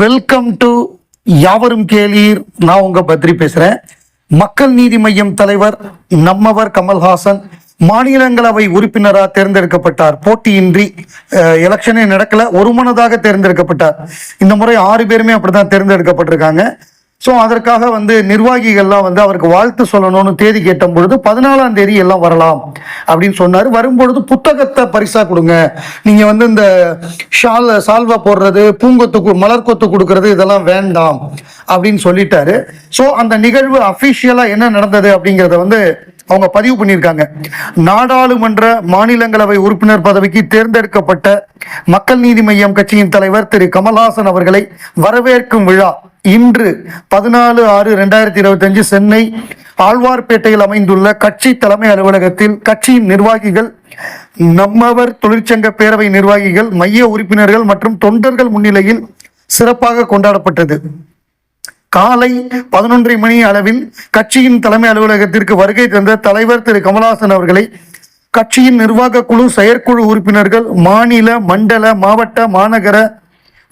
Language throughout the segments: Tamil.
வெல்கம் டு யாவரும் கேளீர். நான் உங்க பத்ரி பேசுறேன். மக்கள் நீதி மையம் தலைவர் நம்மவர் கமல்ஹாசன் மாநிலங்களவை உறுப்பினராக தேர்ந்தெடுக்கப்பட்டார். போட்டியின்றி எலெக்ஷனே நடக்கல. ஒருமனதாக தேர்ந்தெடுக்கப்பட்டார். இந்த முறை ஆறு பேருமே அப்படிதான் தேர்ந்தெடுக்கப்பட்டிருக்காங்க. ஸோ அதற்காக வந்து நிர்வாகிகள்லாம் வந்து அவருக்கு வாழ்த்து சொல்லணும்னு தேதி கேட்ட பொழுது பதினாலாம் தேதி எல்லாம் வரலாம் அப்படின்னு சொன்னார். வரும்பொழுது புத்தகத்தை பரிசாக கொடுங்க. நீங்கள் வந்து இந்த ஷால் சால்வை போடுறது பூங்கொத்து கு- மலர் கொத்து கொடுக்கறது இதெல்லாம் வேண்டாம் அப்படின்னு சொல்லிட்டாரு. ஸோ அந்த நிகழ்வு அஃபிஷியலாக என்ன நடந்தது அப்படிங்கிறத வந்து அவங்க பதிவு பண்ணியிருக்காங்க. நாடாளுமன்ற மாநிலங்களவை உறுப்பினர் பதவிக்கு தேர்ந்தெடுக்கப்பட்ட மக்கள் நீதி மையம் கட்சியின் தலைவர் திரு. கமல்ஹாசன் அவர்களை வரவேற்கும் விழா இன்று பதினாலு ஆறு ரெண்டாயிரத்தி இருபத்தஞ்சு சென்னை ஆழ்வார்பேட்டையில் அமைந்துள்ள கட்சி தலைமை அலுவலகத்தில் கட்சியின் நிர்வாகிகள் நம்மவர் தொழிற்சங்க பேரவை நிர்வாகிகள் மைய உறுப்பினர்கள் மற்றும் தொண்டர்கள் முன்னிலையில் சிறப்பாக கொண்டாடப்பட்டது. காலை பதினொன்றரை மணி அளவில் கட்சியின் தலைமை அலுவலகத்திற்கு வருகை தந்த தலைவர் திரு. கமலஹாசன் அவர்களை கட்சியின் நிர்வாக குழு செயற்குழு உறுப்பினர்கள் மாநில மண்டல மாவட்ட மாநகர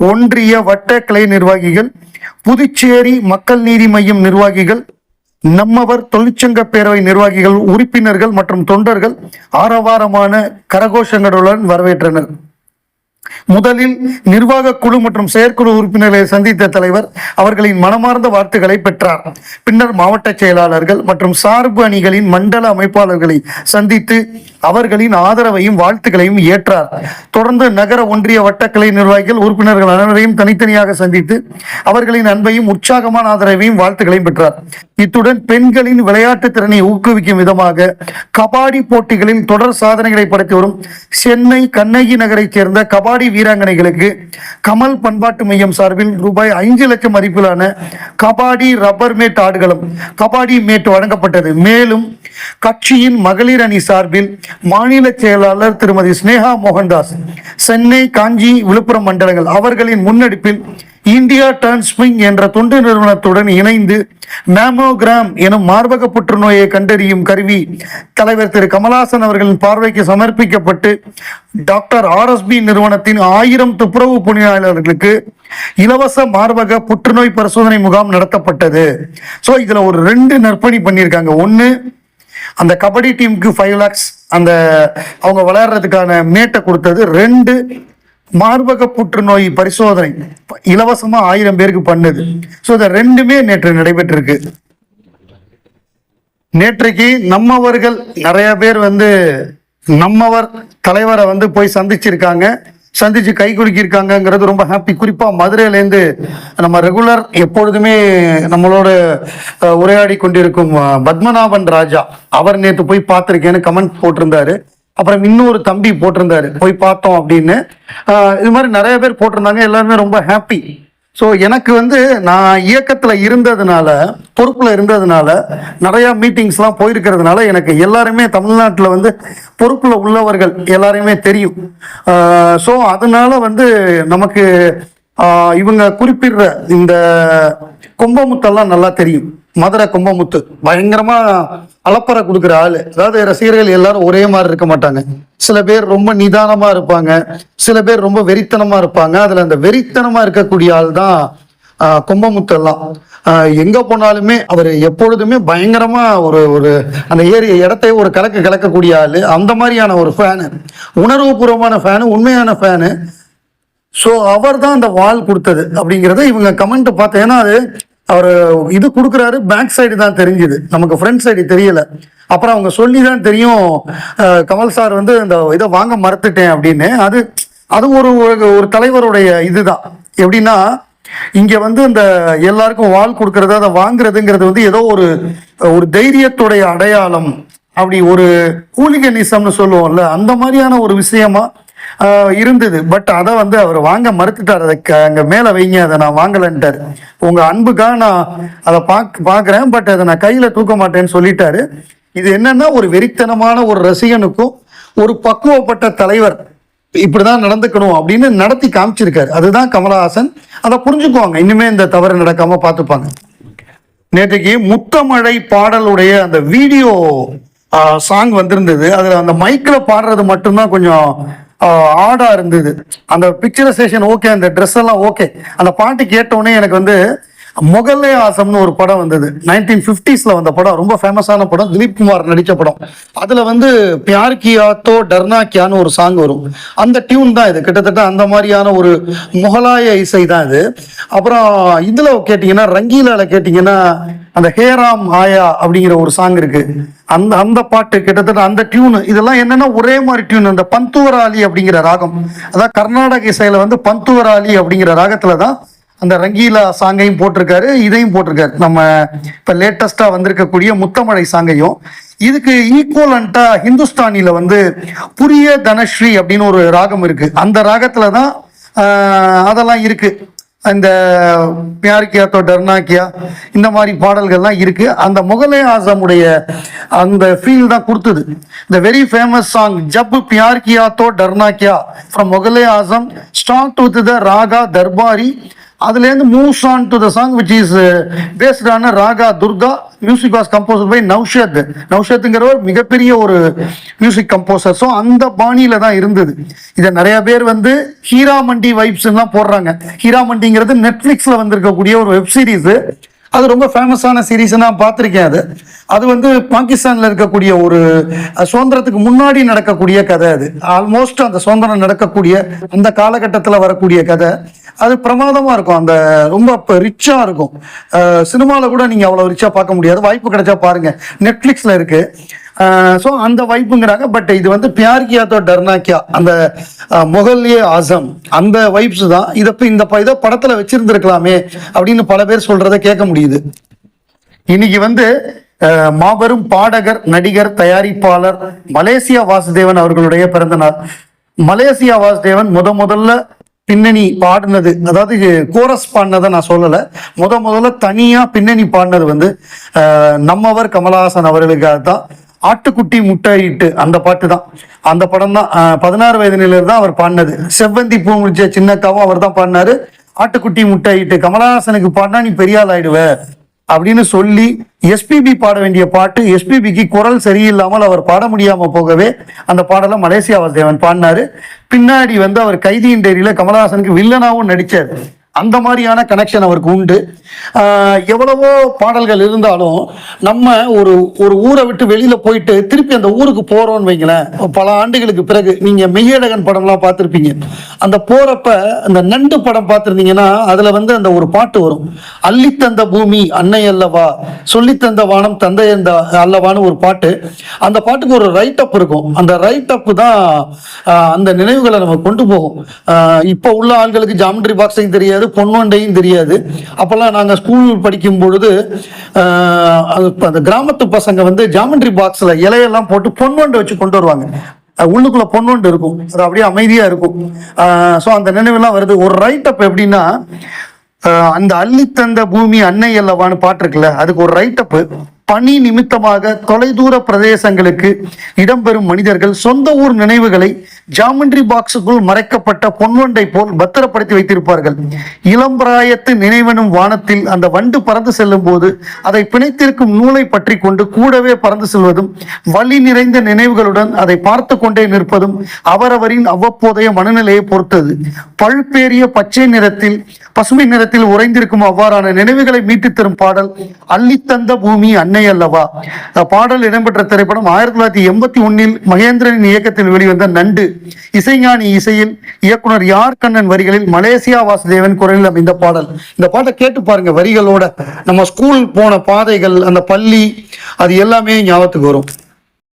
ஒன்றிய வட்ட கிளை நிர்வாகிகள் புதுச்சேரி மக்கள் நீதி மையம் நிர்வாகிகள் நம்மவர் தொழிற்சங்க பேரவை நிர்வாகிகள் உறுப்பினர்கள் மற்றும் தொண்டர்கள் ஆரவாரமான கரகோஷங்களுடன் வரவேற்றனர். முதலில் நிர்வாக குழு மற்றும் செயற்குழு உறுப்பினர்களை சந்தித்த தலைவர் அவர்களின் மனமார்ந்த வாழ்த்துக்களை பெற்றார். பின்னர் மாவட்ட செயலாளர்கள் மற்றும் சார்பு அணிகளின் மண்டல அமைப்பாளர்களை சந்தித்து அவர்களின் ஆதரவையும் வாழ்த்துக்களையும் ஏற்றார். தொடர்ந்து நகர ஒன்றிய வட்டக்கலை நிர்வாகிகள் உறுப்பினர்கள் அனைவரையும் தனித்தனியாக சந்தித்து அவர்களின் அன்பையும் உற்சாகமான ஆதரவையும் வாழ்த்துக்களையும் பெற்றார். இத்துடன் பெண்களின் விளையாட்டு திறனை ஊக்குவிக்கும் விதமாக கபாடி போட்டிகளில் தொடர் சாதனைகளை படைத்து வரும் சென்னை கண்ணகி நகரைச் சேர்ந்த கபாடி வீராங்கனைகளுக்கு கமல் பண்பாட்டு மையம் சார்பில் ரூபாய் ஐந்து லட்சம் மதிப்பிலான கபாடி ரப்பர் மேட் ஆடுகளும் கபாடி மேட் வழங்கப்பட்டது. மேலும் கட்சியின் மகளிர் அணி சார்பில் மாநில செயலாளர் திருமதி ஸ்னேகா மோகன்தாஸ் சென்னை காஞ்சி விழுப்புரம் மண்டலங்கள் அவர்களின் முன்னெடுப்பில் இந்தியா டிரான்ஸ்மிங் என்ற தொண்டு நிறுவனத்துடன் இணைந்து மேமோகிராம் எனும் மார்பக புற்றுநோயை கண்டறியும் கருவி தலைவர் திரு. கமலாசன் அவர்களின் பார்வைக்கு சமர்ப்பிக்கப்பட்டு டாக்டர் ஆர்எஸ்பி நிறுவனத்தின் ஆயிரம் துப்புரவு பணியாளர்களுக்கு இலவச மார்பக புற்றுநோய் பரிசோதனை முகாம் நடத்தப்பட்டது. ஸோ இதுல ஒரு ரெண்டு நற்பணி பண்ணியிருக்காங்க. ஒன்று அந்த கபடி டீமுக்கு ஃபைவ் லேக்ஸ் அந்த அவங்க விளையாடுறதுக்கான மேட்டை கொடுத்தது ரெண்டு மார்பக புற்றுநோய் பரிசோதனை. இலவசமாக ஆயிரம் பேருக்கு பண்ணுது. ஸோ இதை ரெண்டுமே நேற்று நடைபெற்றிருக்கு. நேற்றைக்கு நம்மவர்கள் நிறைய பேர் வந்து நம்மவர் தலைவரை வந்து போய் சந்திச்சிருக்காங்க. சந்திச்சு கை குலுக்கியிருக்காங்கங்கிறது ரொம்ப ஹாப்பி குறிப்பாக மதுரையிலேருந்து நம்ம ரெகுலர் எப்பொழுதுமே நம்மளோட உரையாடி கொண்டிருக்கும் பத்மநாபன் ராஜா. அவர் நேற்று போய் பார்த்துருக்கேன்னு கமெண்ட் போட்டிருந்தாரு. அப்புறம் இன்னொரு தம்பி போட்டிருந்தாரு. போய் பார்த்தோம் அப்படின்னு. இது மாதிரி நிறைய பேர் போட்டிருந்தாங்க. எல்லாருமே ரொம்ப ஹாப்பி ஸோ எனக்கு வந்து நான் இயக்கத்தில் இருந்ததுனால பொறுப்பில் இருந்ததுனால நிறையா மீட்டிங்ஸ்லாம் போயிருக்கிறதுனால எனக்கு எல்லாருமே தமிழ்நாட்டில் வந்து பொறுப்பில் உள்ளவர்கள் எல்லாருமே தெரியும். ஸோ அதனால வந்து நமக்கு இவங்க குறிப்பிடுற இந்த கும்பமுத்தெல்லாம் நல்லா தெரியும். மதுரை கும்பமுத்து. பயங்கரமா அலப்பறை கொடுக்குற ஆளு. அதாவது ரசிகர்கள் எல்லாரும் ஒரே மாதிரி இருக்க மாட்டாங்க. சில பேர் ரொம்ப நிதானமா இருப்பாங்க. சில பேர் ரொம்ப வெறித்தனமா இருப்பாங்க. அதுல அந்த வெறித்தனமா இருக்கக்கூடிய ஆள் தான் கும்பமுத்து எல்லாம். எங்க போனாலுமே அவர் எப்பொழுதுமே பயங்கரமா ஒரு ஒரு அந்த ஏரிய இடத்தையே ஒரு கலக்க கலக்கக்கூடிய ஆளு. அந்த மாதிரியான ஒரு ஃபேனு உணர்வுபூர்வமான ஃபேனு உண்மையான ஃபேனு ஸோ அவர் தான் அந்த வால் கொடுத்தது அப்படிங்கிறத இவங்க கமெண்ட் பார்த்தேன்னா அது அவர் இது கொடுக்குறாரு பேக் சைடு தான் தெரிஞ்சுது. நமக்கு ஃப்ரண்ட் சைடு தெரியல. அப்புறம் அவங்க சொல்லி தான் தெரியும் கமல் சார் வந்து இந்த இதை வாங்க மறுத்துட்டேன் அப்படின்னு. அது அது ஒரு ஒரு- ஒரு தலைவருடைய இதுதான். எப்படின்னா இங்க வந்து இந்த எல்லாருக்கும் வால் கொடுக்கறது அதை வாங்குறதுங்கிறது வந்து ஏதோ ஒரு ஒரு தைரியத்துடைய அடையாளம். அப்படி ஒரு கூலிகனிசம்னு சொல்லுவோம்ல அந்த மாதிரியான ஒரு விஷயமா இருந்தது. பட் அதை வந்து அவர் வாங்க மறுத்துட்டார். அதை க- அங்க மேல வைங்க அதை நான் வாங்கலன்ட்டார். உங்க அன்புக்காக நான் அதை பாக் பாக்குறேன். பட் அதை நான் கையில தூக்க மாட்டேன்னு சொல்லிட்டாரு. இது என்னன்னா ஒரு வெறித்தனமான ஒரு ரசிகனுக்கும் ஒரு பக்குவப்பட்ட தலைவர் இப்படிதான் நடந்துக்கணும் அப்படின்னு நடத்தி காமிச்சிருக்காரு. அதுதான் கமலஹாசன். அதை புரிஞ்சுக்குவாங்க. இனிமே இந்த தவறு நடக்காம பார்த்துப்பாங்க. நேற்றைக்கு முத்தமழை பாடலுடைய அந்த வீடியோ சாங் வந்திருந்தது. அதுல அந்த மைக்ல பாடுறது மட்டும்தான் கொஞ்சம் ஆடா இருந்தது. அந்த பிக்சரைசேஷன் ஓகே அந்த ட்ரெஸ் எல்லாம் ஓகே அந்த பாட்டு கேட்டோடனே எனக்கு வந்து முகல்லே ஆசம்னு ஒரு படம் வந்தது. நைன்டீன் ஃபிஃப்டிஸில் வந்த படம் ரொம்ப ஃபேமஸான படம் திலீப் குமார் நடித்த படம். அதில் வந்து பியார் கியா தோ டர்னா கியான்னு ஒரு சாங் வரும். அந்த டியூன் தான் இது. கிட்டத்தட்ட அந்த மாதிரியான ஒரு முகலாய இசை தான் இது. அப்புறம் இதில் கேட்டிங்கன்னா ரங்கீலாவில் கேட்டிங்கன்னா அந்த ஹேராம் ஆயா அப்படிங்கிற ஒரு சாங் இருக்குது அந்த அந்த பாட்டு கிட்டத்தட்ட அந்த டியூனு இதெல்லாம் என்னன்னா ஒரே மாதிரி டியூன் அந்த பந்துவராளி அப்படிங்கிற ராகம். அதாவது கர்நாடக இசையில வந்து பந்துவராளி அப்படிங்கிற ராகத்துல தான் அந்த ரங்கீலா சாங்கையும் போட்டிருக்காரு இதையும் போட்டிருக்காரு. நம்ம இப்ப லேட்டஸ்டா வந்திருக்கக்கூடிய முத்தமழை சாங்கையும். இதுக்கு ஈக்குவலண்டா ஹிந்துஸ்தானில வந்து புரிய தனஸ்ரீ அப்படின்னு ஒரு ராகம் இருக்கு. அந்த ராகத்துல தான் அதெல்லாம் இருக்கு. அந்த பியார்கியா தோ டர்னாக்கியா இந்த மாதிரி பாடல்கள்லாம் இருக்கு. அந்த முகலே ஆசமுடைய அந்த ஃபீல் தான் கொடுத்தது. இந்த very famous song Jab Pyar Kiya To Darna Kya from Mughal-e Azam start with the raga Darbari அதுலேருந்து moves on to the song which is based on raga Durga music was composer by Naushad நௌஷத்துங்கிறவர் மிகப்பெரிய ஒரு மியூசிக் கம்போசர் ஸோ அந்த பாணியில் தான் இருந்தது. இதை நிறைய பேர் வந்து ஹீராமண்டி வைப்ஸ் எல்லாம் போடுறாங்க. ஹீராமண்டிங்கிறது நெட்ஃப்ளிக்ஸில் வந்திருக்கக்கூடிய ஒரு வெப் சீரிஸு அது ரொம்ப ஃபேமஸான சீரீஸ் நான் பார்த்துருக்கேன் அது. அது வந்து பாகிஸ்தானில் இருக்கக்கூடிய ஒரு சுதந்திரத்துக்கு முன்னாடி நடக்கக்கூடிய கதை அது. ஆல்மோஸ்ட் அந்த சுதந்திரம் நடக்கக்கூடிய அந்த காலகட்டத்தில் வரக்கூடிய கதை. அது பிரமாதமாக இருக்கும். அந்த ரொம்ப இப்போ ரிச்சாக இருக்கும். சினிமாவில் கூட நீங்கள் அவ்வளோ ரிச்சாக பார்க்க முடியாது. வாய்ப்பு கிடைச்சா பாருங்கள் நெட்ஃப்ளிக்ஸில் இருக்குது ஸோ அந்த வைப்புங்கிறாங்க. பட் இது வந்து பியார் கியா தோ டர்னா கியா அந்த முகல்யே ஆசம். அந்த வைப்ஸ் தான். இதை இந்த ப- இதை படத்தில் வச்சிருந்துருக்கலாமே அப்படின்னு பல பேர் சொல்கிறத கேட்க முடியுது. இன்னைக்கு வந்து மாபெரும் பாடகர் நடிகர் தயாரிப்பாளர் மலேசியா வாசுதேவன் அவர்களுடைய பிறந்த நாள். மலேசியா வாசுதேவன் முத முதல்ல பின்னணி பாடினது. அதாவது கோரஸ் பாடினதை நான் சொல்லலை. முத முதல்ல தனியாக பின்னணி பாடினது வந்து நம்மவர் கமலஹாசன் அவர்களுக்காக தான் ஆட்டுக்குட்டி முட்டையிட்டு அந்த பாட்டு தான். அந்த படம் தான் பதினாறு வயது நிலையில தான் அவர் பாடினது. செவ்வந்தி பூ முடிச்ச சின்னக்காவும் அவர் தான் பாடினாரு. ஆட்டுக்குட்டி முட்டையிட்டு கமலஹாசனுக்கு பாடினா நீ பெரிய ஆயிடுவ. அப்படின்னு சொல்லி எஸ்பிபி பாட வேண்டிய பாட்டு எஸ்பிபிக்கு குரல் சரியில்லாமல் அவர் பாட முடியாம போகவே அந்த பாடலை மலேசியா வாசுதேவன் பாடினாரு. பின்னாடி வந்து அவர் கைதியின் டைரியில கமலஹாசனுக்கு வில்லனாவும் நடித்தார் அந்த மாதிரியான கனெக்ஷன் அவருக்கு உண்டு. எவ்வளவோ பாடல்கள் இருந்தாலும் நம்ம ஒரு ஒரு ஊரை விட்டு வெளியில் போயிட்டு திருப்பி அந்த ஊருக்கு போகிறோம்னு வைங்களேன் பல ஆண்டுகளுக்கு பிறகு நீங்கள் மெய்யழகன் படம்லாம் பார்த்துருப்பீங்க. அந்த போகிறப்ப அந்த நண்டு படம் பார்த்துருந்தீங்கன்னா அதில் வந்து அந்த ஒரு பாட்டு வரும். அள்ளித்தந்த பூமி அன்னை அல்லவா சொல்லித்தந்த வானம் தந்தை அந்த அல்லவான்னு ஒரு பாட்டு. அந்த பாட்டுக்கு ஒரு ரைட் அப் இருக்கும். அந்த ரைட் அப் தான் அந்த நினைவுகளை நம்ம கொண்டு போகும். இப்போ உள்ள ஆள்களுக்கு ஜாமெட்ரி பாக்ஸையும் தெரியாது பொன்வண்டையும் தெரியாது. அப்போல்லாம் நாங்கள் ஸ்கூல் படிக்கும் பொழுது ஆஹ், அந்த கிராமத்து பசங்க வந்து ஜாமெண்ட்ரி பாக்ஸில் இலையெல்லாம் போட்டு பொன்வண்டை வச்சு கொண்டு வருவாங்க. உள்ளுக்குள்ள பொன்வண்டு இருக்கும். அது அப்படியே அமைதியா இருக்கும். ஸோ அந்த நினைவுலாம் வருது. ஒரு ரைட் அப் எப்படின்னா அந்த அள்ளி தந்த பூமி அன்னை அல்லவான்னு பாட்டு இருக்குல்ல அதுக்கு ஒரு ரைட் பணி நிமித்தமாக தொலைதூர பிரதேசங்களுக்கு இடம்பெறும் மனிதர்கள் சொந்த ஊர் நினைவுகளை ஜாமண்ட்ரி பாக்ஸுக்குள் மறைக்கப்பட்ட பொன்வண்டை போல் பத்திரப்படுத்தி வைத்திருப்பார்கள். இளம்பிராயத்து நினைவெனும் வானத்தில் அந்த வண்டு பறந்து செல்லும் போது அதை பிணைத்திருக்கும் நூலை பற்றி கொண்டு கூடவே பறந்து செல்வதும் வழி நிறைந்த நினைவுகளுடன் அதை பார்த்து கொண்டே நிற்பதும் அவரவரின் அவ்வப்போதைய மனநிலையை பொறுத்தது. பழுப்பேறிய பச்சை நிறத்தில் பசுமை நிறத்தில் உறைந்திருக்கும் அவ்வாறான நினைவுகளை மீட்டுத் தரும் பாடல் அள்ளித்தந்த பூமி அன் அன்னை அல்லவா? பாடல் இடம்பெற்ற திரைப்படம் ஆயிரத்தி தொள்ளாயிரத்தி எண்பத்தி ஒன்னில் மகேந்திரனின் இயக்கத்தில் வெளிவந்த நண்டு. இசைஞானி இசையில் இயக்குனர் யார் கண்ணன் வரிகளில் மலேசியா வாசுதேவன் குரலில் அமைந்த பாடல். இந்த பாட்டை கேட்டு பாருங்க வரிகளோட. நம்ம ஸ்கூல் போன பாதைகள் அந்த பள்ளி அது எல்லாமே ஞாபகத்துக்கு வரும்.